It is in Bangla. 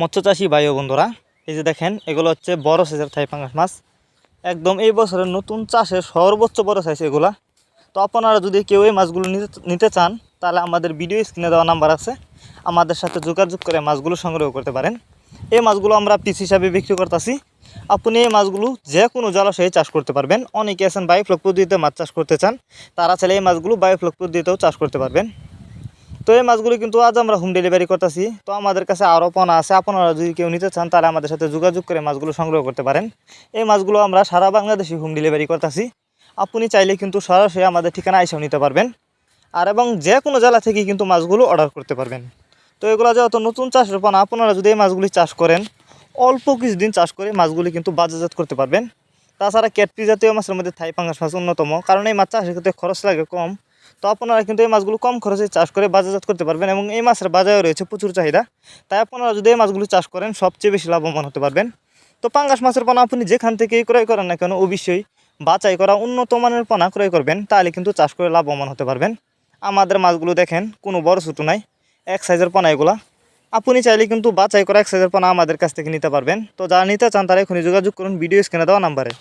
মৎস্যচাষী ভাই ও বন্ধুরা, এই যে দেখেন, এগুলো হচ্ছে বড় সাইজের থাই পাঙ্গাস মাছ। একদম এই বছরের নতুন চাষের সর্বোচ্চ বড় সাইজ এগুলা। তো আপনারা যদি কেউ এই মাছগুলো নিতে চান, তাহলে আমাদের ভিডিও স্ক্রিনে দেওয়া নাম্বার আছে। আমাদের সাথে যোগাযোগ করে মাছগুলো সংগ্রহ করতে পারেন। এই মাছগুলো আমরা পিস হিসাবে বিক্রি করতেছি। আপনি এই মাছগুলো যে কোনো জলাশয়ে চাষ করতে পারবেন। অনেকে আছেন বায়োফ্লক পদ্ধতিতে মাছ চাষ করতে চান। তারা চাইলে এই মাছগুলো বায়োফ্লক পদ্ধতিতেও চাষ করতে পারবেন। তো এই মাছগুলো কিন্তু আজ আমরা হোম ডেলিভারি করতেছি। তো আমাদের কাছে আরও পণা আছে। আপনারা যদি কেউ নিতে চান, তাহলে আমাদের সাথে যোগাযোগ করে মাছগুলো সংগ্রহ করতে পারেন। এই মাছগুলো আমরা সারা বাংলাদেশে হোম ডেলিভারি করতেছি। আপনি চাইলে কিন্তু সরাসরি আমাদের ঠিকানা এসেও নিতে পারবেন। আর এবং যে কোনো জেলা থেকে কিন্তু মাছগুলো অর্ডার করতে পারবেন। তো এগুলো যেহেতু নতুন চাষের পণা আপনারা যদি এই মাছগুলি চাষ করেন, অল্প কিছুদিন চাষ করে মাছগুলি কিন্তু বাজারজাত করতে পারবেন। তাছাড়া ক্যাটপি জাতীয় মাছের মধ্যে থাই পাঙ্গাস মাছ অন্যতম। কারণ এই মাছ চাষের ক্ষেত্রে খরচ লাগে কম। তো আপনারা কিন্তু এই মাছগুলো কম খরচে চাষ করে বাজারজাত করতে পারবেন এবং এই মাছের বাজারে রয়েছে প্রচুর চাহিদা। তাই আপনারা যদি এই মাছগুলো চাষ করেন, সবচেয়ে বেশি লাভবান হতে পারবেন। তো পাঙ্গাস মাছের পোনা আপনি যেখান থেকে ক্রয় করেন না কেন, অবশ্যই বাছাই করা উন্নত মানের পোনা ক্রয় করবেন, তাহলে কিন্তু চাষ করে লাভবান হতে পারবেন। আমাদের মাছগুলো দেখেন, কোনো বড় ছোটো নাই, এক সাইজের পোনা এগুলা। আপনি চাইলে কিন্তু বাছাই করা এক সাইজের পোনা আমাদের কাছ থেকে নিতে পারবেন। তো যারা নিতে চান, তারা এখনই যোগাযোগ করুন, ভিডিও স্ক্রিনে দেওয়া নাম্বারে।